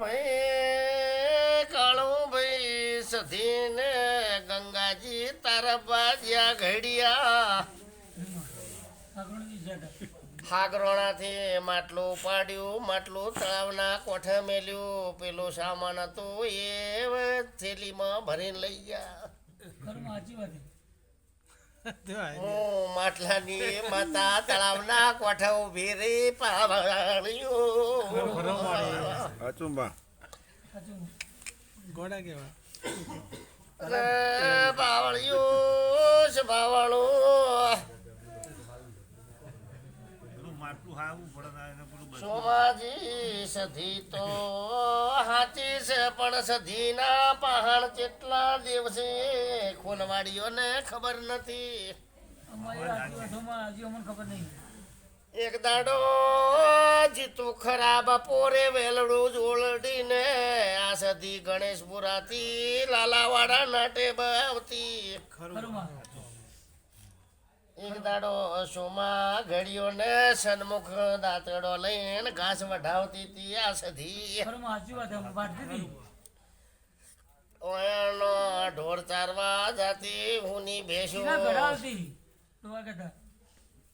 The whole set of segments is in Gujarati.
ભાઈ કાળું ભાઈ ગંગાજી તારા ઘડિયા. હાગરોણાથી માટલું પાડ્યું, માટલું તળાવના કોઠે મેલ્યું. પેલો સામાન હતો એ થેલીમાં ભરીને લઈ ગયા. હું માટલાની માતા તળાવના કોઠે ઊભી પાવણિયું અચુંબા ગોડા કેવા? અરે બાવળિયું સોમાજી સધી તો હાચી છે પણ સધીના પહાણ કેટલા દિવસે ખોલવાડીઓને ખબર નથી. એક દાડો જીતું ખરાબ પોરે વેલડું જોલડીને આ સધી ગણેશપુરાથી લાલાવાડા નાટે બાવતી એક દાડો સુમા ઘડીઓ ને સન્મુખ દાંતડો લઈને ઘાસ વઢાવતી હતી આ સધી. ઓયાનો ઢોર ચારવા જાતી હુની ભેસું.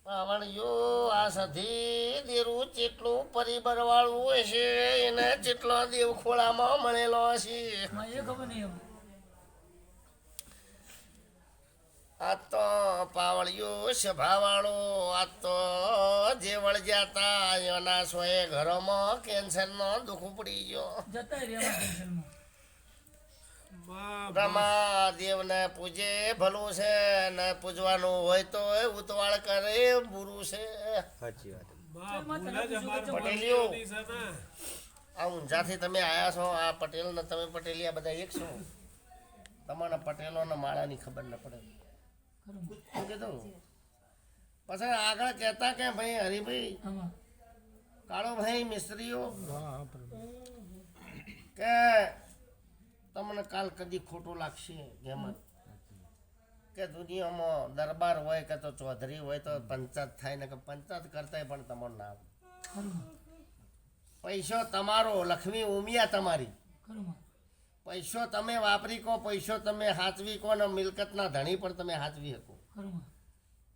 પણ યો આ સધી દેરું ચેટલું પરિબર વાળું હશે એને ચેટલો દેવ ખોળામાં મળેલો હશે. આ તો પાવળિયો શભાવાળો આ તો જે વળજાતા એના સોએ ઘરોમાં કેન્સરનો દુઃખ ઉપડી ગયો. રમા દેવને પૂજે ભલું છે ને પૂજવાનું હોય તો ઉતવાળ કરે બુરું છે. સાચી વાત. પટેલિયો આ ઊંઝાથી તમે આયા છો આ પટેલ ને તમે પટેલિયા બધા એક છો. તમારા પટેલોના માળાની ખબર ન પડે. પછી આગળ કહેતા કે ભાઈ હરિભાઈ કાળો ભાઈ મિસ્ત્રીઓ કે તમને કાલ કદી ખોટું લાગશે જેમ કે દુનિયામાં દરબાર હોય કે તો ચૌધરી હોય તો પંચાયત થાય ને કે પંચાયત કરતાય પણ તમારું નામ. પૈસો તમારો લક્ષ્મી ઉમિયા તમારી. પૈસો તમે વાપરી કો પૈસો તમે હાચવી કો ને મિલકતના ધણી પણ તમે હાચવી શકો.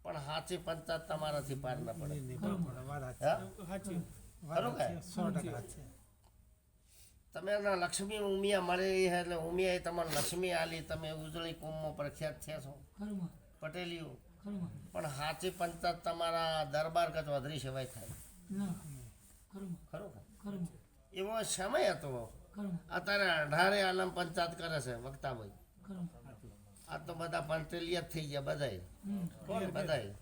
પણ હાથી પંચાયત તમારાથી પાર ના પડે. ખરું. કે? સો ટકા તમે એના લક્ષ્મી ઉમિયા મળેલી છે એટલે ઉમિયા તમારે લક્ષ્મી આલી તમે ઉજળી કુંભમાં પ્રખ્યાત થયા છો. પટેલીઓ. પણ હાચી પંચાયત તમારા દરબાર કચ વધરી સેવાય થાય. ખરું. એવો સમય હતો. અત્યારે અઢારે આલમ પંચાયત કરે છે વક્તાભાઈ. આ તો બધા પંચલિયત જ થઈ ગયા બધાય. બધાય?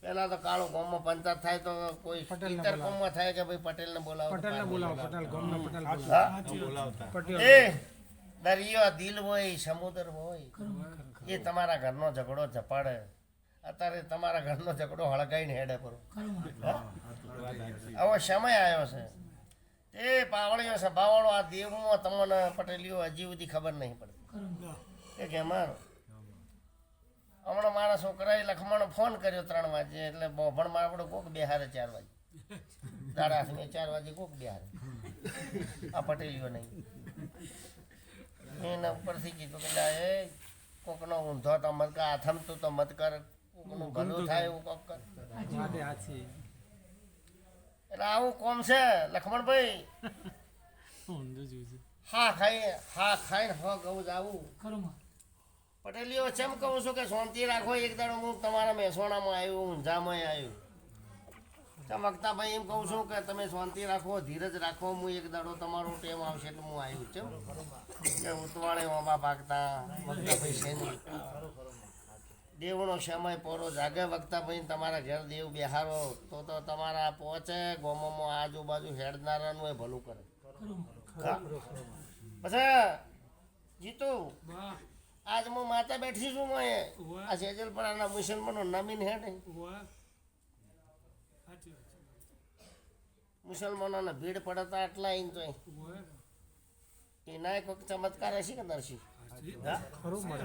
પેલા તો કાળો ગામમાં પંચાયત થાય તો કોઈ ઇતર ગામમાં થાય કે ભાઈ પટેલને બોલાવો તો પટેલ ને બોલાવો બોલાવો. પટેલ ગામના પટેલ પટેલ એ દરિયો દિલ હોય સમુદ્ર હોય એ તમારા ઘરનો ઝઘડો ઝપાડે. અત્યારે તમારા ઘરનો ઝઘડો હળગાઈને હેડે પર આવો સમય આવ્યો છે. એ પાવળીઓ સભાવાળો આ દેવમાં તમને પટેલીઓ હજી સુધી ખબર નહીં પડતી. એ કે માર હમણાં મારા છોકરાએ લખમણ ફોન કર્યો ત્રણ વાગે એટલે બોભણ મારા આપણે કોક બેહારે ચાર વાગે. દાડા હાથમે ચાર વાગે કોક બિહારે આ પટેલીઓ નહીં. એના ઉપરથી કીધું કે લા એ કોકનો ઊંધો તો મત કર આથમતું તો મત કર કોકનું ભલું થાય એવું કોક કર. એટલે આવું કોમ છે લખમણભાઈ. હા ખાઈ હા ખાઈને હો કહું જ આવું પટેલીઓ જેમ કહું છું કે શાંતિ રાખો એક દાડો હું તમારા મહેસાણામાં આવ્યું ઊંઝામાં આવ્યું. ચમકતા ભાઈ એમ કહું છું કે તમે શાંતિ રાખો ધીરજ રાખો હું એક દાડો તમારો ટેમ આવશે એટલે હું આવ્યું છું. કે ઉતવાળે ઓમાં ભાગતા વક્તા ભાઈ શેની? દેવનો સમય પોરો જાગે વખતા ભાઈ તમારા ઘેર દેવ બેહારો તો તો તમારા પહોંચે ગોમોમાં આજુબાજુ હેડનારાનું એ ભલું કરે. પછી જીતુ આજ હું માતા બેઠી છું મોએ આ સેજલપરાના મુસલમાનો નમીન હે નહીં. મુસલમાનોને ભીડ પડતા આટલા આવીને તો એના એક વખત ચમત્કાર હશે કે નરસિંહ હા? ખરું મળે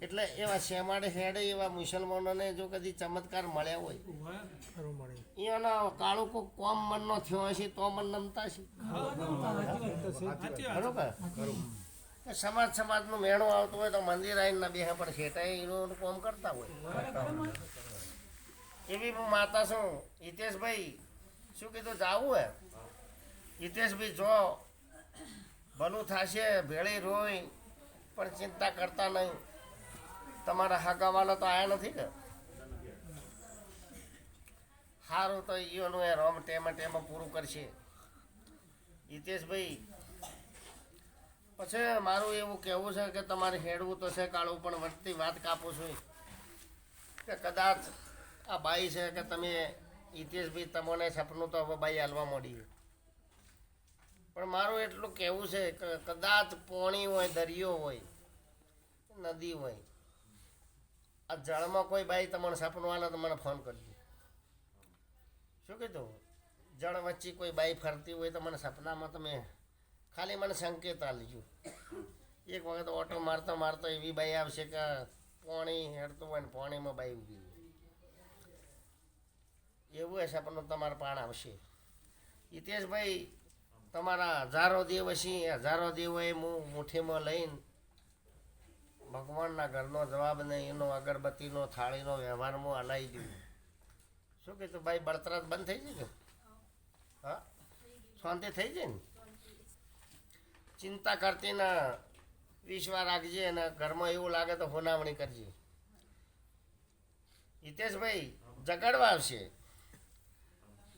એટલે એવા શેમાડે હેડે એવા મુસલમાનોને જો કદી ચમત્કાર મળ્યા હોય. ખરું એનો કાળું કોક કોમ મનનો થયો હશે તો મન નમતા છે. બરોબર કે? સમાજ સમાજનું મેળો આવતો હોય તો મંદિર આવીને બે પણ શેઠાય એનું કોમ કરતા હોય. એવી માતા છું. હિતેશભાઈ, શું કીધું? જાવું હે હિતેશભાઈ, જો ભલું થશે, ભેળી રોય પણ ચિંતા કરતા નહીં. તમારા હાકાવાલા તો આયા નથી કે? સારું તો ઈઓનું એ રોમ ટેમે ટેમે પૂરું કરશે. હિતેશભાઈ પછી મારું એવું કહેવું છે કે તમારે હેડવું તો છે, કાળું, પણ વધતી વાત કાપું છું. કે કદાચ આ બાઈ છે કે તમે હિતેશભાઈ, તમને સપનું તો હવે બાઈ હાલવા મળી પણ મારું એટલું કહેવું છે કે કદાચ પોણી હોય, દરિયો હોય, નદી હોય, આ જળમાં કોઈ બાઈ તમને સપનું હાલે તો મને ફોન કરજો. શું કીધું? જળ વચ્ચે કોઈ બાઈ ફરતી હોય તો મને સપનામાં તમે ખાલી મને સંકેત આલજો. એક વખત ઓટો મારતો મારતો એવી બાઈ આવશે કે પાણી હેડતું હોય ને પાણીમાં બાઈ ઊભી એવું હશે પણ તમારા પાણ આવશે. હિતેશભાઈ, તમારા હજારો દેવ હશે, હજારો દેવોએ હું મુઠ્ઠીમાં લઈને ભગવાનના ઘરનો જવાબ ને એનો અગરબત્તીનો, થાળીનો વ્યવહારમાં હલાવી દીધું શું કીધું, ભાઈ બળતરા બંધ થઈ જાય ને હા? શાંતિ થઈ જાય ને? ચિંતા કરતી ને. વિશ્વા રાખજે અને ઘરમાં એવું લાગે તો હોનાવણી કરજે. હિતેશભાઈ જગાડવા આવશે.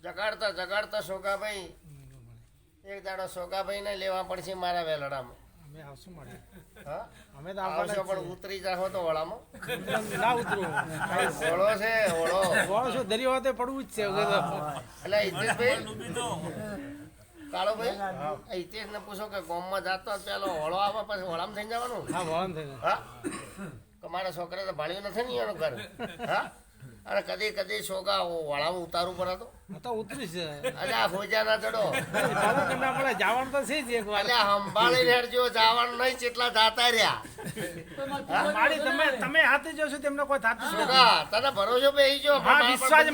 જગાડતા જગાડતા સોગાભાઈ એક દાડો સોગાભાઈને લેવા પડશે મારા વેલડામાં. અમે આવશું મળે અમે તો આવશો પણ ઉતરી જાઓ તો વળામાં. જ ના ઉતરો. ઓળો છે ઓળો શું દરિયો પડવું જ છે. એટલે હિતેશભાઈ કાળુભાઈ હિતેશ ને પૂછો કે ગોમમાં જાતો પેલો હોળો આવે પછી હોળામાં થઈને જવાનું? હા વાળો થઈ હા? મારા છોકરા તો ભાળ્યું નથી ને એનું ઘર? હા? અને કદી કદી છોકરા હોળામાં ઉતારવું પડે તો આ તો ઉતરી છે. અલ્યા હોજા ના ચડો ભાડું કરના પડે જવાનું તો છે જ એક વાર. અલ્યા સંભાળી રેડજો જવાનું નહીં કેટલા જાતા રહ્યા. મારી તમે તમે હાથે જોશો તેમને કોઈ થતું જ નથી. તને ભરોસો બેસી ગયો હા પણ વિશ્વાસ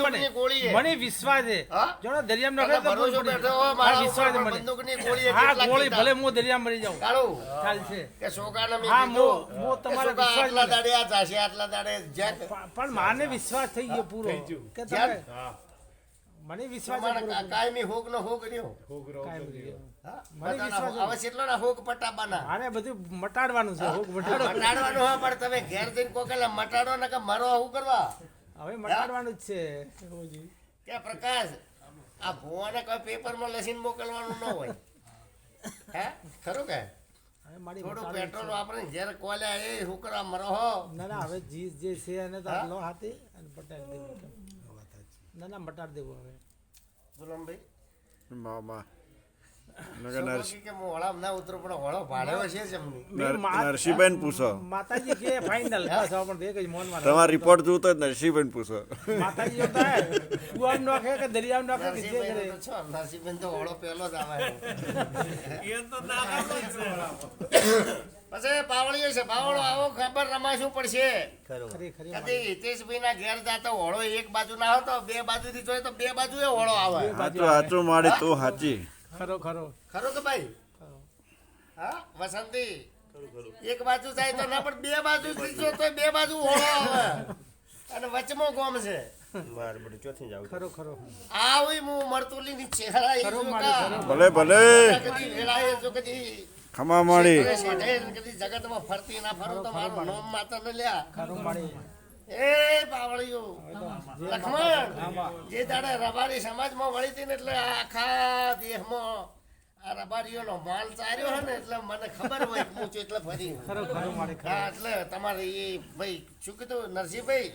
મને. વિશ્વાસ છે. હા? જો ને દરિયામાં તને નખરે તો ભરોસો બેઠો મારા વિશ્વાસ મને. બંદૂકની ગોળી હા ગોળી ભલે હું દરિયામાં મરી જાઉં. કાળું ચાલ છે. કે છોકરાને મેં હા, મો- મો કે વિશ્વાસ આટલા દાડે આ જાશે, આટલા દાડે જ્યાં પણ પણ માને વિશ્વાસ થઈ ગયો પૂરો. કે તમે જ્યાં મને વિશ્વાસ કાયમી હોગ નો હોગ રહ્યો. હોગ. મને વિશ્વાસ હવે કેટલો ના હોગ પટાબાના. મારે બધું મટાડવાનું છે હોગ મટાડો મટાડવાનું હોય પણ તમે ઘેર જઈને કોકેલા મટાડો ને કે મરો શું કરવા? હવે મટાડવાનું જ છે કે પ્રકાશ આ ભોવાને કોઈ પેપરમાં લસીને મોકલવાનું ન હોય. હે? ખરું કે? થોડું પેટ્રોલ વાપરે જ્યારે કોલ્યા એ શું કરવા મરો ના ના હવે જીસ જે છે એને તો લો હાથી અને પટાવી દેવું ના ના મટાડી દેવું હવે. ગુલામભાઈ મામા જ જ. તમારો રિપોર્ટ જોતો હોય તો નરસિંહભાઈને પૂછો માતાજી પછી પાવળીઓ છે. પાવળો આવો ખબર રમાશું પડશે. ખરી. ખરી કદી હિતેશભાઈ ના ઘેર જાતો હોળો એક બાજુ ના હતો બે બાજુ થી જોઈએ તો બે બાજુ એ હોળો આવે. સાચું સાચું માડી તું સાચી ખરો ખરો. ખરો કે ભાઈ? હા વસંતી. એક બાજુ જાય તો ના પણ બે બાજુ થી જો તો બે બાજુ હોળો આવે. અને વચમાં ગોમ છે. ખરો ખરો. આવી હું મરતુલી ની ચહેરા મારી. ભલે ભલે. જો કદી ખમા કદી જગતમાં ફરતી ના ફરો તો મારું નામ માતા ને લ્યા. ખરો એ બાવળીઓ. લખમણ જે દાડે રબારી સમાજમાં વળી હતી ને એટલે આખા દેહમાં આ રબારીઓનો માલ ચાર્યો હે ને એટલે મને ખબર હોય હું છું એટલે ફરી હા. એટલે તમારે એ ભાઈ શું કીધું? નરસિંહભાઈ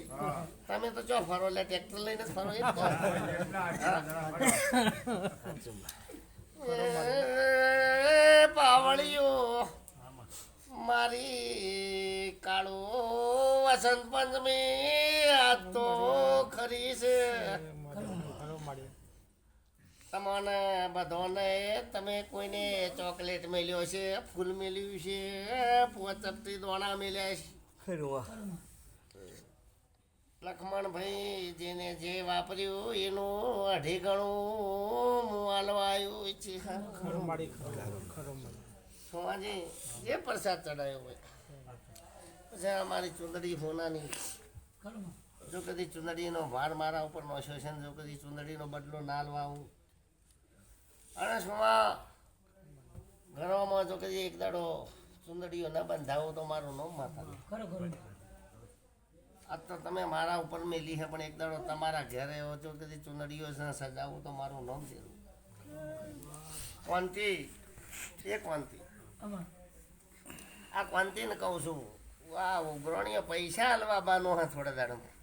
તમે તો ચો ફરો એટલે ટ્રેક્ટર લઈને જ ફરો એ જ કહો. મારી કાળો વસંત પંચમી આ તો ખરી છે. તમને બધોને તમે કોઈને ચોકલેટ મેલ્યો છે ફૂલ મેલ્યું છે પોચપટી દોણા મેલ્યા છે. લખમણભાઈ જેને જે વાપર્યું એનું અઢી ગણું મુઆલવા આવ્યું છે. ખરું માડી ખરો ખરો માડી સોમાજી જે પ્રસાદ ચડાયો હોય. પછી અમારી ચુંદડી હોનાની જો કદી ચુંદડીનો ભાર મારા ઉપર નોશ્યો છે જો કદી ચુંદડીનો બદલો ના લવાવું. અને સુમા ઘરમાં જો કદી એક દાડો ચુંદડીઓ ન બંધાવો તો મારું નામ માતા આજ તો તમે મારા ઉપર મેલી છે, પણ એક દાડો તમારા ઘરે હો જો કદી ચુંદડીઓ સજાવું તો મારું નામ દેવું ક્વાંતિ એ ક્વાંતિ આ કોંતીને કહું છું વાહ ઉઘરણીએ પૈસા હલવા બાનો હા થોડા દાડામાં